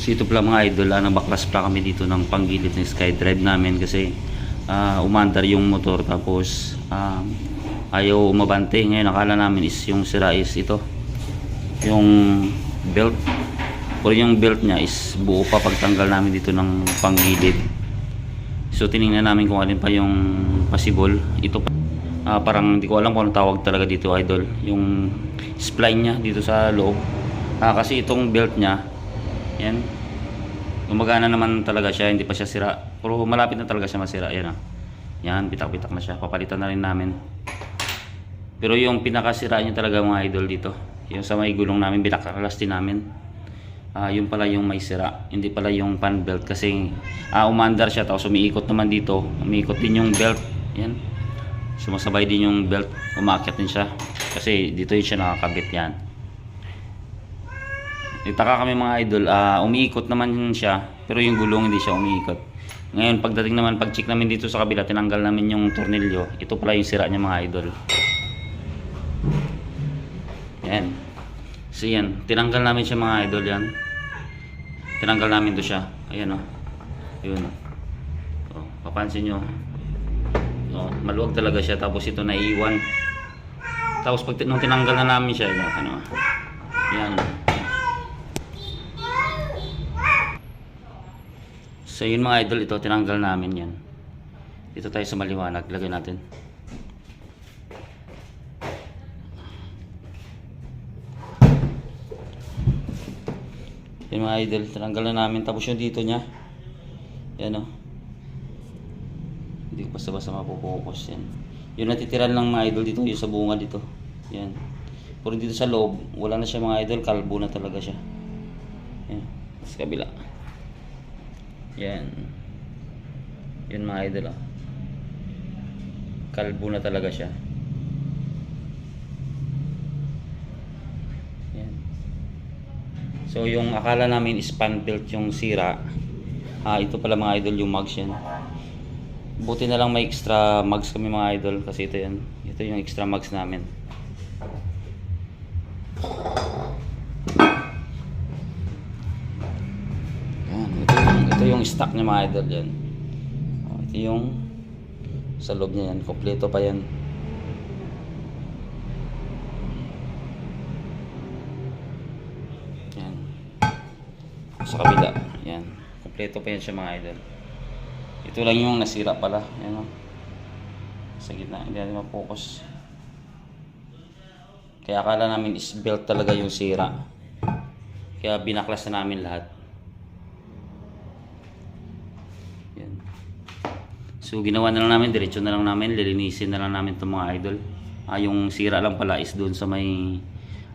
So ito pala mga idol, ah, nabaklas pala kami dito ng panggilid ng SkyDrive namin kasi ah, umandar yung motor tapos ah, ayaw umabante. Ngayon akala namin is yung sira is ito, yung belt. Pero yung belt niya is buo pa pagtanggal namin dito ng panggilid. So tiningnan namin kung alin pa yung possible. Ito pa. Ah, parang hindi ko alam kung anong tawag talaga dito idol. Yung spline niya dito sa loob. Ah, kasi itong belt niya, yan. Gumagana naman talaga siya, hindi pa siya sira. Pero malapit na talaga siya masira. Yan ah. Yan, pitak-pitak na siya. Papalitan na rin namin. Pero yung pinakasira niya talaga mga idol dito. Yung sa may gulong namin, binakakalas din namin. Ah, yun pala yung may sira. Hindi pala yung fan belt kasi ah, umandar siya tapos umiikot naman dito. Umiikot din yung belt. Yan. Sumasabay din yung belt. Umakyat din siya. Kasi dito yun siya nakakabit yan. Itaka kami mga idol, ah, umiikot naman siya pero yung gulong hindi siya umiikot. Ngayon pagdating naman pag check namin dito sa kabila tinanggal namin yung tornilyo. Ito pala yung sira niya mga idol. Yan. So yan, tinanggal namin siya mga idol yan. Tinanggal namin to siya. Ayan o. Oh. Yun o. Oh. papansin nyo. Oh, maluwag talaga siya tapos ito naiiwan. Tapos pag nung tinanggal na namin siya, yun, ano, yan. So yun mga idol, ito tinanggal namin yan. Dito tayo sa maliwanag, lagay natin. Yan mga idol, tinanggal na namin. Tapos yung dito niya. Yan o. Hindi ko basta-basta mapopokus yan. Yung natitiran lang mga idol dito, yung sa bunga dito. Yan. Pero dito sa loob, wala na siya mga idol, kalbo na talaga siya. Yan. Sa kabila. Yan. Yan mga idol oh. Kalbo na talaga siya. Yan. So yung akala namin is fan belt yung sira. Ah, ito pala mga idol yung mags yan. Buti na lang may extra mags kami mga idol kasi ito yan. Ito yung extra mags namin. Yung, stock niya mga idol yan. Oh, ito yung sa loob niya yan. Kompleto pa yan. Yan. Sa kabila. Yan. Kompleto pa yan siya mga idol. Ito lang yung nasira pala. Yan o. Sa gitna. Hindi natin ma-focus. Kaya akala namin is belt talaga yung sira. Kaya binaklas na namin lahat. Yan. So ginawa na lang namin, diretso na lang namin, lilinisin na lang namin itong mga idol. Ah, yung sira lang pala is doon sa may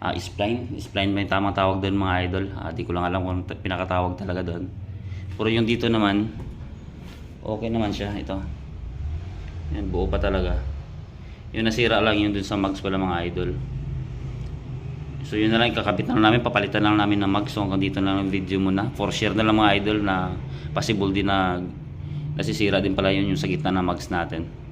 ah, spline. Spline may tamang tawag doon mga idol. Ah, di ko lang alam kung ta- pinakatawag talaga doon. Pero yung dito naman, okay naman siya. Ito. Yan, buo pa talaga. Yung nasira lang yun dun sa mags pala mga idol. So yun na lang, kakabit na lang namin, papalitan lang namin ng mags. So hanggang dito na lang ang video muna. For share na lang mga idol na possible din na nasisira din pala yun yung sa gitna ng mags natin.